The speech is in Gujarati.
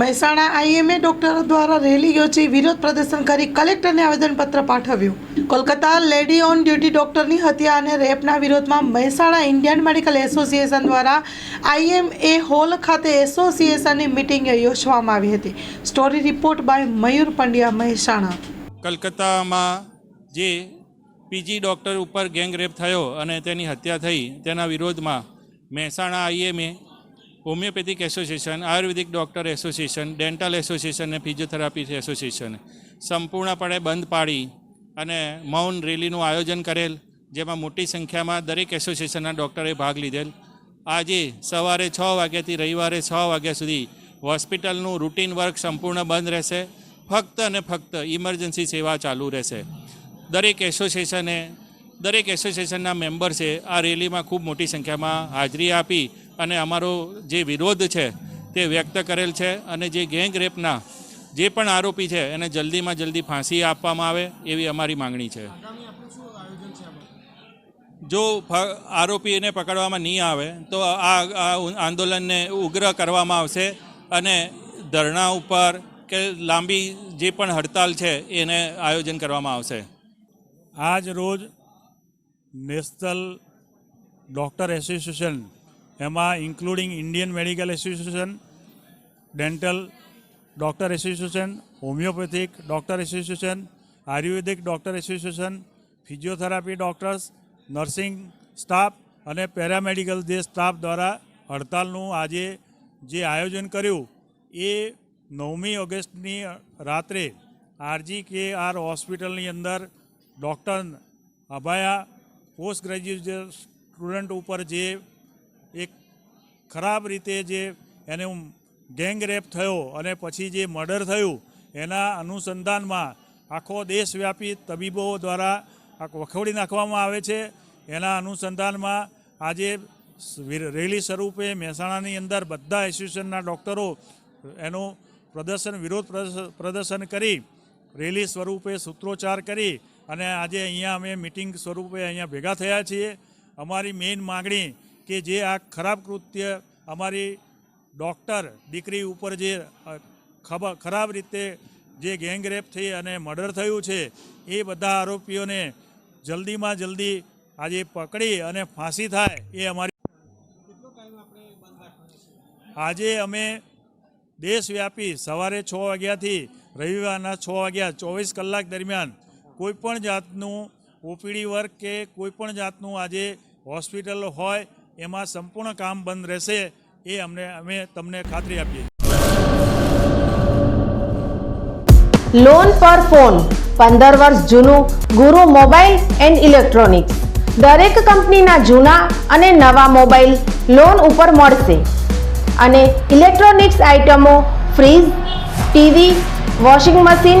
મહેસાણા આઈએમએ ડોક્ટરો દ્વારા રેલી યોજી વિરોધ પ્રદર્શન કરી કલેક્ટરને આવેદનપત્ર પાઠવ્યું. કોલકાતા લેડી ઓન ડ્યુટી ડોક્ટરની હત્યા અને રેપના વિરોધમાં મહેસાણા ઇન્ડિયન મેડિકલ એસોસિએશન દ્વારા આઈએમએ હોલ ખાતે એસોસિએશનની મિટિંગ યોજવામાં આવી હતી. Story report by Mayur Pandya, Mehsana. કલકત્તામાં જે પીજી ડૉક્ટર ઉપર ગેંગ રેપ થયો અને તેની હત્યા થઈ, તેના વિરોધમાં Mehsana IMA homeopathic association, ayurvedic doctor association, dental association અને ફિઝિયોથેરાપી એસોસિએશન સંપૂર્ણપણે બંધ પાડી અને મૌન રેલીનું આયોજન કરેલ, જેમાં મોટી સંખ્યામાં દરેક એસોસિએશનના ડૉક્ટરે ભાગ લીધેલ. આજે સવારે છ વાગ્યાથી રવિવારે છ વાગ્યા સુધી હોસ્પિટલનું રૂટીન વર્ક સંપૂર્ણ બંધ રહેશે. ફક્ત અને ફક્ત ઇમરજન્સી સેવા ચાલુ રહેશે. દરેક એસોસિએશને દરેક એસોસિએશનના મેમ્બર્સે આ રેલીમાં ખૂબ મોટી સંખ્યામાં હાજરી આપી અને અમારો જે વિરોધ છે તે વ્યક્ત કરેલ છે અને જે ગેંગ રેપના જે પણ આરોપી છે એને જલ્દીમાં જલ્દી ફાંસી આપવામાં આવે એવી અમારી માંગણી છે. જો આરોપી આરોપીને પકડવામાં નહીં આવે તો આ આ આંદોલનને ઉગ્ર કરવામાં આવશે અને ધરણા ઉપર કે લાંબી જે પણ હડતાલ છે એને આયોજન કરવામાં આવશે. આજ રોજ નેશનલ ડૉક્ટર એસોસિએશન એમાં including Indian medical association dental doctor association homeopathic doctor association ayurvedic doctor association physiotherapy doctors nursing staff અને પેરામેડિકલ જે સ્ટાફ દ્વારા હડતાલનું આજે જે આયોજન કર્યું, એ નવમી ઓગસ્ટની રાત્રે આરજી કે આર હોસ્પિટલની અંદર doctor Abhaya post graduate student ઉપર જે એક ખરાબ રીતે જે એને ગેંગ રેપ થયો અને પછી જે મર્ડર થયું, એના અનુસંધાનમાં આખો દેશવ્યાપી તબીબો દ્વારા વખોડી નાખવામાં આવે છે. એના અનુસંધાનમાં આજે રેલી સ્વરૂપે મહેસાણાની અંદર બધા એસોસિએશનના ડૉક્ટરો એનું પ્રદર્શન, વિરોધ પ્રદર્શન કરી, રેલી સ્વરૂપે સૂત્રોચ્ચાર કરી અને આજે અહીંયા અમે મિટિંગ સ્વરૂપે અહીંયા ભેગા થયા છીએ. અમારી મેઇન માગણી કે જે આ ખરાબ કૃત્ય અમારી ડૉક્ટર દીકરી ઉપર જે ખબર ખરાબ રીતે જે ગેંગરેપ થઈ અને મર્ડર થયું છે, એ બધા આરોપીઓને જલ્દીમાં જલ્દી આજે પકડી અને ફાંસી થાય એ અમારી આજે અમે દેશવ્યાપી સવારે છ વાગ્યાથી રવિવારના છ વાગ્યા ચોવીસ કલાક દરમિયાન કોઈપણ જાતનું ઓપીડી વર્ક કે કોઈપણ જાતનું આજે હોસ્પિટલ હોય, એમાં સંપૂર્ણ કામ બંધ રહેશે, એ અમને, અમે તમને ખાતરી આપીએ લોન પર ફોન પંદર વર્ષ જૂનું, ગુરુ મોબાઈલ એન્ડ ઇલેક્ટ્રોનિક્સ. દરેક કંપનીના જૂના અને નવા મોબાઈલ લોન ઉપર મળશે. અને ઇલેક્ટ્રોનિક્સ આઇટમો fridge, TV, washing machine